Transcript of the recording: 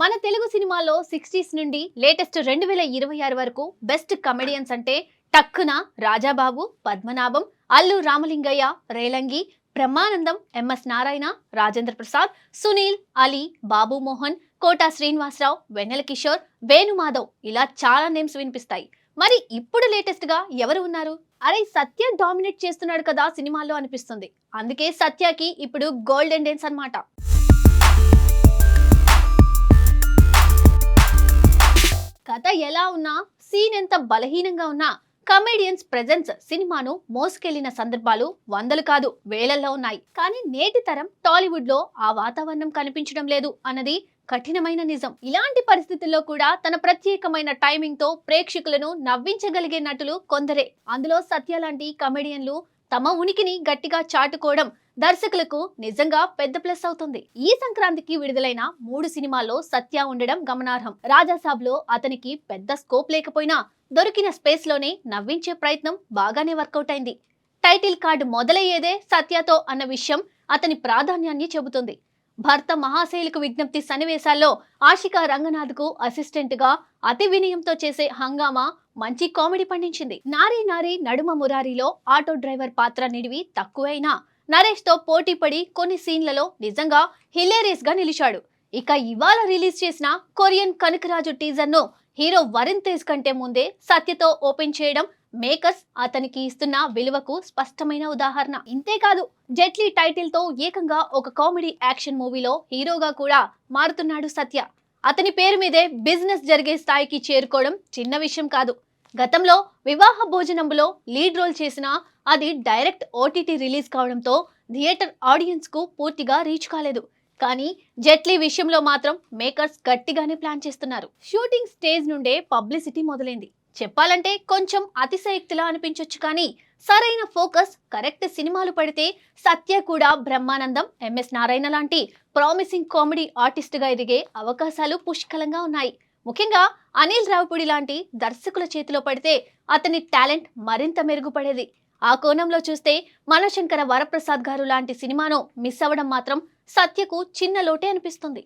మన తెలుగు సినిమాల్లో సిక్స్టీస్ నుండి లేటెస్ట్ రెండు వేల ఇరవై ఆరు వరకు బెస్ట్ కమెడియన్స్ అంటే టక్కున రాజాబాబు పద్మనాభం అల్లు రామలింగయ్య రేలంగి బ్రహ్మానందం ఎంఎస్ నారాయణ రాజేంద్ర ప్రసాద్ సునీల్ అలీ బాబు మోహన్ కోటా శ్రీనివాసరావు వెన్నెల కిషోర్ వేణుమాధవ్ ఇలా చాలా నేమ్స్ వినిపిస్తాయి. మరి ఇప్పుడు లేటెస్ట్గా ఎవరు ఉన్నారు? అరే సత్య డామినేట్ చేస్తున్నాడు కదా సినిమాల్లో అనిపిస్తుంది. అందుకే సత్యకి ఇప్పుడు గోల్డెన్ డేన్స్ అన్నమాట. ఎలా ఉన్నా సీన్ ఎంత బలహీనంగా ఉన్నా కమెడియన్స్ ప్రెజెన్స్ సినిమాను మోసుకెళ్ళిన సందర్భాలు వందలు కాదు వేలల్లో ఉన్నాయి. కానీ నేటి తరం టాలీవుడ్లో ఆ వాతావరణం కనిపించడం లేదు అన్నది కఠినమైన నిజం. ఇలాంటి పరిస్థితుల్లో కూడా తన ప్రత్యేకమైన టైమింగ్తో ప్రేక్షకులను నవ్వించగలిగే నటులు కొందరే. అందులో సత్య లాంటి కమెడియన్లు తమ ఉనికిని గట్టిగా చాటుకోవడం దర్శకులకు నిజంగా పెద్ద ప్లస్ అవుతుంది. ఈ సంక్రాంతికి విడుదలైన మూడు సినిమాల్లో సత్య ఉండడం గమనార్హం. రాజాసాబ్లో అతనికి పెద్ద స్కోప్ లేకపోయినా దొరికిన స్పేస్లోనే నవ్వించే ప్రయత్నం బాగానే వర్కౌట్ అయింది. టైటిల్ కార్డు మొదలయ్యేదే సత్యతో అన్న విషయం అతని ప్రాధాన్యాన్ని చెబుతుంది. భర్త మహాశైలికు విజ్ఞప్తి సన్నివేశాల్లో ఆశికా రంగనాథ్కు అసిస్టెంట్గా అతి వినయంతో చేసే హంగామా మంచి కామెడీ పండించింది. నారీ నారీ నడుమ మురారిలో ఆటో డ్రైవర్ పాత్ర నిడివి తక్కువైనా నరేష్తో పోటీ పడి కొన్ని సీన్లలో నిజంగా హిలేరియస్గా నిలిచాడు. ఇక ఇవాళ రిలీజ్ చేసిన కొరియన్ కనకరాజు టీజర్ను హీరో వరుణ్ తేజ్ కంటే ముందే సత్యతో ఓపెన్ చేయడం మేకర్స్ అతనికి ఇస్తున్న విలువకు స్పష్టమైన ఉదాహరణ. ఇంతేకాదు జెట్లీ టైటిల్తో ఏకంగా ఒక కామెడీ యాక్షన్ మూవీలో హీరోగా కూడా మారుతున్నాడు సత్య. అతని పేరు మీదే బిజినెస్ జరిగే స్థాయికి చేరుకోవడం చిన్న విషయం కాదు. గతంలో వివాహ భోజనంలో లీడ్ రోల్ చేసిన అది డైరెక్ట్ ఓటీటీ రిలీజ్ కావడంతో థియేటర్ ఆడియన్స్కు పూర్తిగా రీచ్ కాలేదు. కానీ జెట్లీ విషయంలో మాత్రం మేకర్స్ గట్టిగానే ప్లాన్ చేస్తున్నారు. షూటింగ్ స్టేజ్ నుండే పబ్లిసిటీ మొదలైంది. చెప్పాలంటే కొంచెం అతిశయక్తిలా అనిపించొచ్చు కానీ సరైన ఫోకస్ కరెక్ట్ సినిమాలు పడితే సత్య కూడా బ్రహ్మానందం ఎంఎస్ నారాయణ లాంటి ప్రామిసింగ్ కామెడీ ఆర్టిస్ట్గా ఎదిగే అవకాశాలు పుష్కలంగా ఉన్నాయి. ముఖ్యంగా అనిల్ రావుపూడి లాంటి దర్శకుల చేతిలో పడితే అతని టాలెంట్ మరింత మెరుగుపడేది. ఆ కోణంలో చూస్తే మనశంకర వరప్రసాద్ గారు లాంటి సినిమాను మిస్ అవ్వడం మాత్రం సత్యకు చిన్న లోటే అనిపిస్తుంది.